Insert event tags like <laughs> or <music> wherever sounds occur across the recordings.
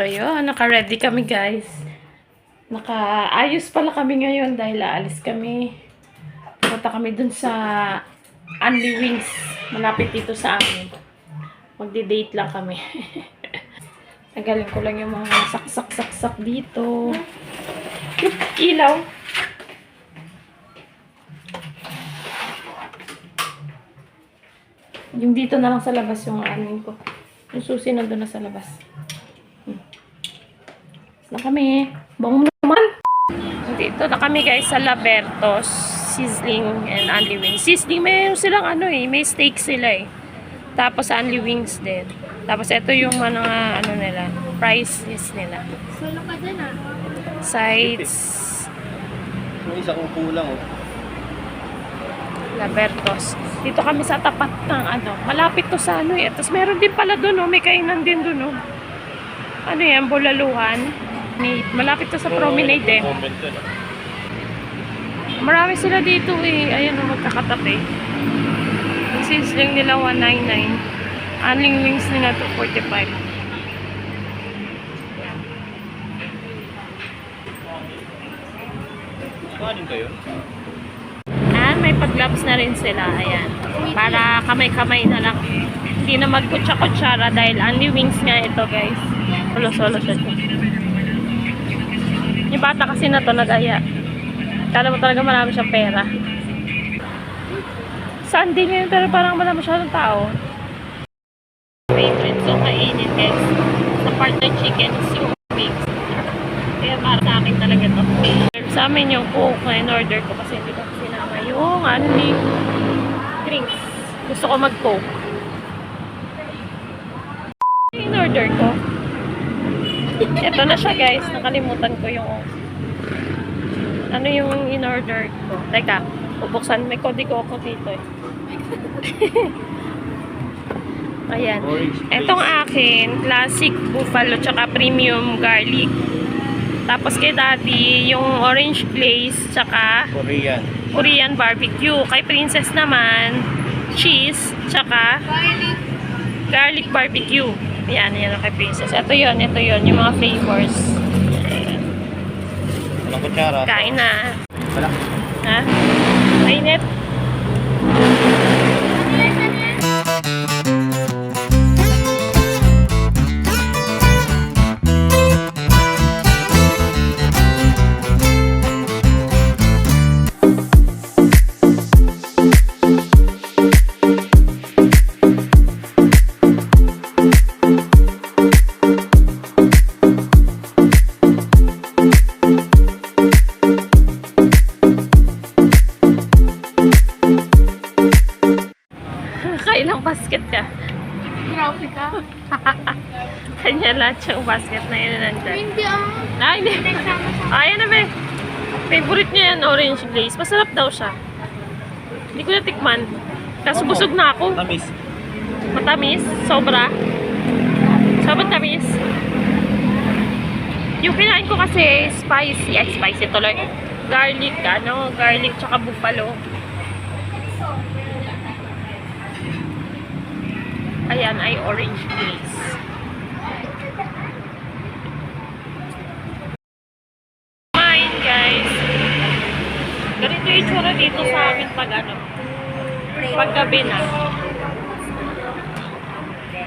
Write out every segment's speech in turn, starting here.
Ayun, naka-ready kami guys. Naka-ayos pala kami ngayon dahil aalis kami. Punta kami dun sa Unli Wings. Malapit dito sa amin. Magdi-date lang kami. <laughs> Tagalin ko lang yung mga saksak-saksak dito. Yung ilaw. Yung dito na lang sa labas yung anin ko. Yung susi nandun na sa labas. Na kami. Bango naman. Dito na kami guys sa Labertos. Sizzling and Only Wings. Sizzling, may silang ano eh. May steak sila eh. Tapos Only Wings din. Tapos ito yung mga ano nila. Prices nila. Solo ka dyan ah. Sides. Yung isa kong kulang oh. Labertos. Dito kami sa tapat ng ano. Malapit to sa ano eh. Tapos meron din pala doon oh. May kainan din doon oh. Ano yan? Bulaluhan. Ni- Malapit to sa promenade eh. Marami sila dito eh. Ayan o, magkakatabi. Yung sizzling nila 199. Aling wings nila 245. Kanin kayo? Ah, may pag-gloves na rin sila. Ayan. Para kamay-kamay na lang. Hindi na magkutsa-kutsara dahil only wings nga ito guys. Solo-solo siya. Yung bata kasi na to nag-aya. Kala mo talaga marami siyang pera. Sunday ngayon pero parang wala masyadong tao. Favorite so kainin guys. Sa part ng chicken is yung wings. Kaya para sa akin talaga to. Sa amin yung coke na in-order ko kasi hindi ko sinama yung ano ni drinks. Gusto ko mag-coke. In-order ko. Ito na siya guys. Nakalimutan ko yung ano yung in-order ko. Teka, bubuksan. May kodigo ako dito eh. <laughs> Ayan. Etong akin, classic buffalo tsaka premium garlic. Tapos kay daddy, yung orange glaze tsaka Korean. Korean barbecue. Kay princess naman, cheese tsaka Garlic. garlic barbecue. Yan, yan kay princess. Ito yon ito yon yung mga flavors. Walang kutsara. Kain na. Wala. Ha? Yung basket na yun nandyan. Hindi ah. Ah, hindi. Sa Ayan na ba? Favorite niya yan, orange glaze. Masarap daw siya. Hindi ko natikman. Kaso busog na ako. Tamis. Matamis. Sobra. Sobrang tamis. Yung kinain ko kasi spicy. Ay, spicy tuloy. Garlic, ano, garlic tsaka buffalo. Ayan, ay orange glaze. Fine, guys. Ganito yung itsura dito sa amin pag ano, paggabi na.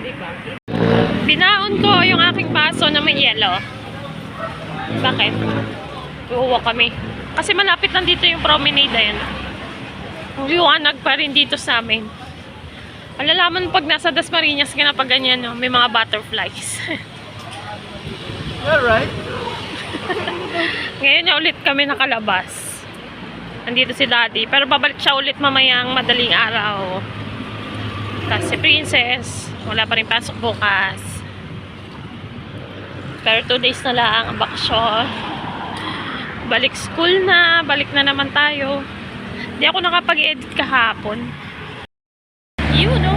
Diba? Binaon ko yung aking baso na may yellow. Bakit? Uuwa kami. Kasi malapit lang dito yung promenade ayan. Liwanag pa rin dito sa amin. Malalaman pag nasa Dasmariñas ka na pag ganyan, no? may mga butterflies. <laughs> Alright. Ngayon na ulit kami nakalabas. Nandito si daddy. Pero babalik siya ulit mamayang madaling araw. Kasi princess, wala pa rin pasok bukas. Pero 2 days na lang ang bakasyon. Balik school na, balik na naman tayo. Hindi ako nakapag-edit kahapon. Yun, no?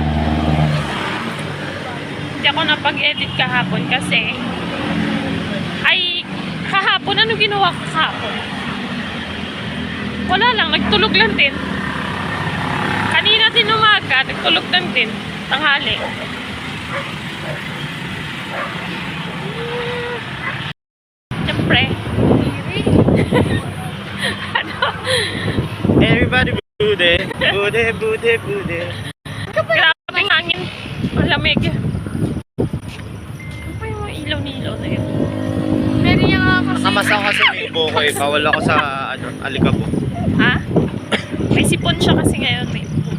Hindi ako napag-edit kahapon kasi ay kahapon, ano ginawa ko kahapon? Wala lang, nagtulog lang din. Kanina din umaga, nagtulog lang din. Tanghali. syempre. <laughs> Everybody bude, bude, bude, bude. Grabe ang hangin. Malamig. Ano pa yung ilaw-nilaw na yun? Niya nga kasi. May buko eh. Bawal ako sa ano, alikabo. Ha? May sipon siya kasi ngayon. May ubo.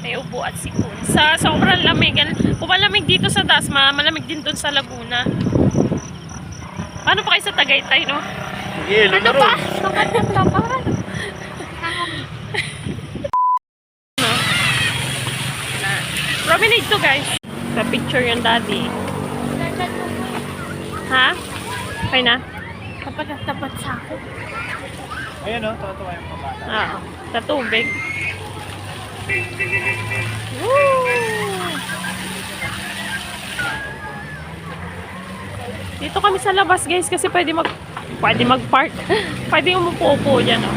May ubo at sipon. Sa sobrang lamig. Kung malamig dito sa Dasma, malamig din doon sa Laguna. Paano pa kayo sa Tagaytay, no? Sige, Ano lumaro. pa? Tapat ng tapat. no? Na. Promenade to, guys. Sa picture yung daddy. Ha? Okay na? Tapat na tapat sa akin. Ayun o, tatawa yung mga bata. Oo. Sa tubig. Woo! Dito kami sa labas guys kasi pwede mag pwede mag-park. <laughs> pwede umupo-upo dyan oh.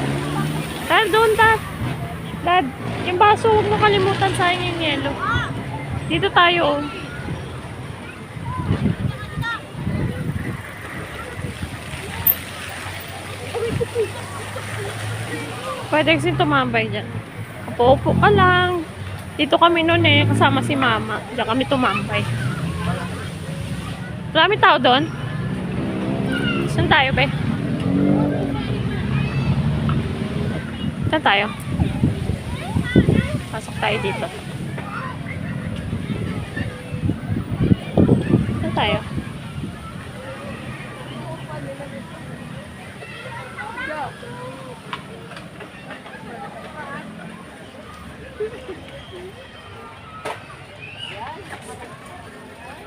Dad, doon dad. Dad, yung baso huwag mo kalimutan sayang yung yelo. Dito tayo oh. Pwede kasi tumambay dyan. Upo-upo ka lang. Dito kami noon eh, kasama si mama. Diyan kami tumambay. Marami tao doon? Saan tayo, be? Saan tayo? Pasok tayo dito. Saan tayo?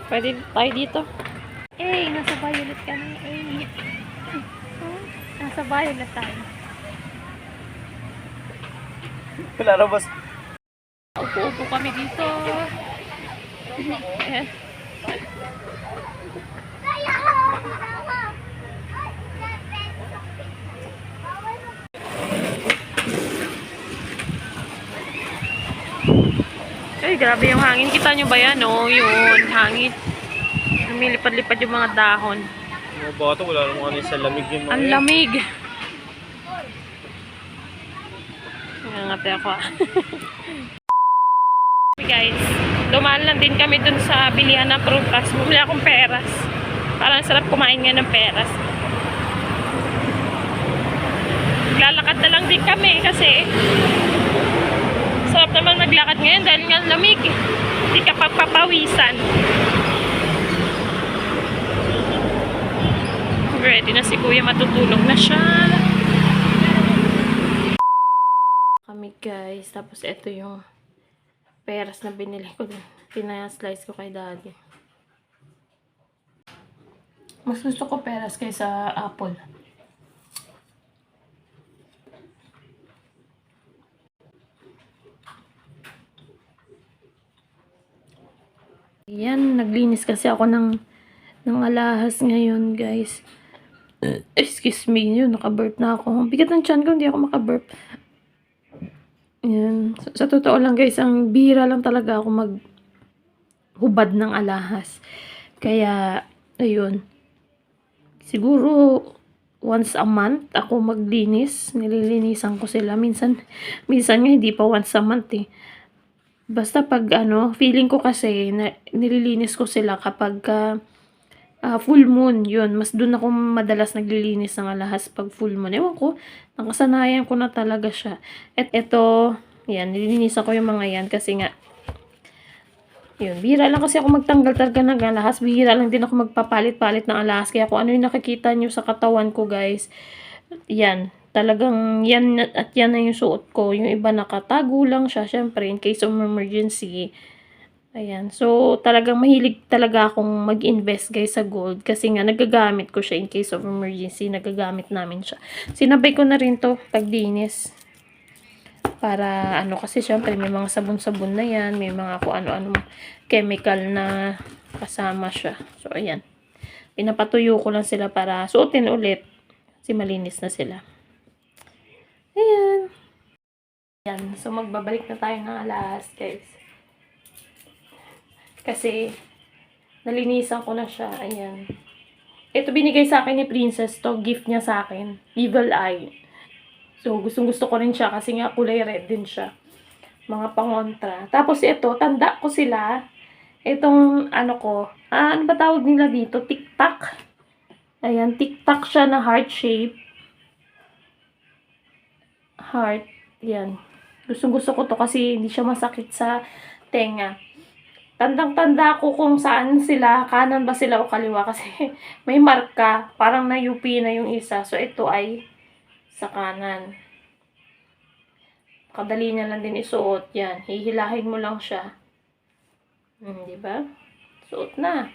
Pwede tayo dito. Eh, nasa violet ka na. Eh. Nasa violet tayo. Lalabas. Upo-upo kami dito. Eh. <laughs> grabe yung hangin. Kita nyo ba yan? Oh, yun. Hangin. Lumilipad-lipad yung mga dahon. Mga bata, wala namang ano sa lamig yung mga Ang lamig. Nangangati ako ah. <laughs> guys, dumaan lang din kami dun sa bilihan ng prutas. Bumili akong peras. Parang sarap kumain nga ng peras. Lalakad na lang din kami kasi sarap naman maglakad ngayon dahil nga lamig. Hindi ka papapawisan. Ready na si kuya, matutulog na siya. Kami guys, tapos ito yung peras na binili ko dun. Pinaya-slice ko kay daddy. Mas gusto ko peras kaysa apple. Yan, naglinis kasi ako ng ng alahas ngayon, guys. Excuse me, yun, nakaburp na ako. Bigat ng tiyan ko, hindi ako makaburp. Yan. Sa, sa totoo lang, guys, ang bihira lang talaga ako mag hubad ng alahas. Kaya, ayun. Siguro, once a month, ako maglinis. Nililinisan ko sila. Minsan, minsan nga hindi pa once a month eh. Basta pag ano, feeling ko kasi na nililinis ko sila kapag ah, ah, full moon, yun. Mas doon ako madalas naglilinis ng alahas pag full moon. Ewan ko, nakasanayan ko na talaga siya. At ito, yan, nililinisan ko yung mga yan kasi nga, yun, bihira lang kasi ako magtanggal talaga ng alahas. Bihira lang din ako magpapalit-palit ng alahas. Kaya kung ano yung nakikita nyo sa katawan ko, guys, yan, talagang yan at yan na yung suot ko. Yung iba nakatago lang siya, syempre, in case of emergency. Ayan. So, talagang mahilig talaga akong mag-invest guys sa gold kasi nga nagagamit ko siya in case of emergency. Nagagamit namin siya. Sinabay ko na rin to taglinis. Para ano kasi syempre may mga sabon-sabon na yan. May mga kung ano-ano chemical na kasama siya. So, ayan. Pinapatuyo ko lang sila para suotin ulit. Kasi malinis na sila. Ayan. Ayan. So, magbabalik na tayo ng alas, guys. Kasi, nalinisan ko na siya. Ayan. ito binigay sa akin ni Princess to. Gift niya sa akin. Evil Eye. So, gustong gusto ko rin siya kasi nga kulay red din siya. Mga pangontra. Tapos ito, tanda ko sila. Itong ano ko, ah, ano ba tawag nila dito? Tic-tac. Ayan, tic-tac siya na heart shape. Heart. Yan. Gustong gusto ko to kasi hindi siya masakit sa tenga. Tandang-tanda ko kung saan sila, kanan ba sila o kaliwa kasi <laughs> may marka, parang na-UP na yung isa. So, ito ay sa kanan. Kadali niya lang din isuot yan. Hihilahin mo lang siya. Hmm, di ba? Suot na.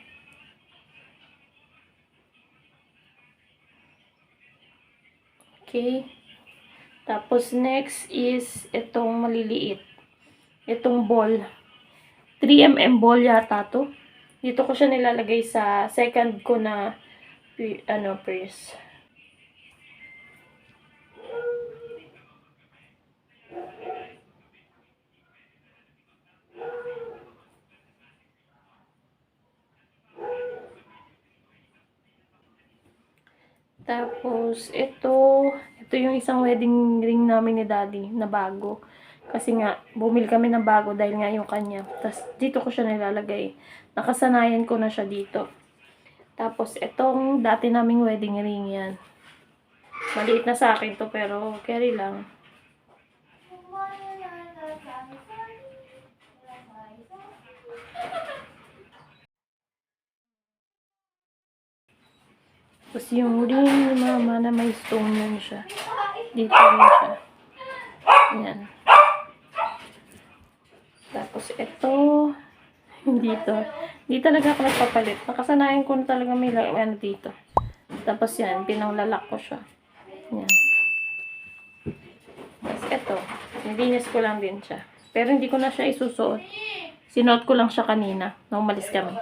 Okay. Tapos next is itong maliliit. Itong ball. 3mm ball yata to. Dito ko siya nilalagay sa second ko na ano purse. Tapos, ito, ito yung isang wedding ring namin ni daddy na bago. Kasi nga, bumili kami ng bago dahil nga yung kanya. Tapos, dito ko siya nilalagay. Nakasanayan ko na siya dito. Tapos, itong dati naming wedding ring yan. Maliit na sa akin to, pero carry lang. Tapos yung ring ni mama na may stone yan siya. Dito rin siya. Yan. Tapos ito, <laughs> dito. Hindi talaga ako nagpapalit. Nakasanayan ko na talaga may ano dito. Tapos yan, pinanglalak ko siya. Yan. Tapos ito, nilinis ko lang din siya. Pero hindi ko na siya isusuot. Sinuot ko lang siya kanina nung umalis kami.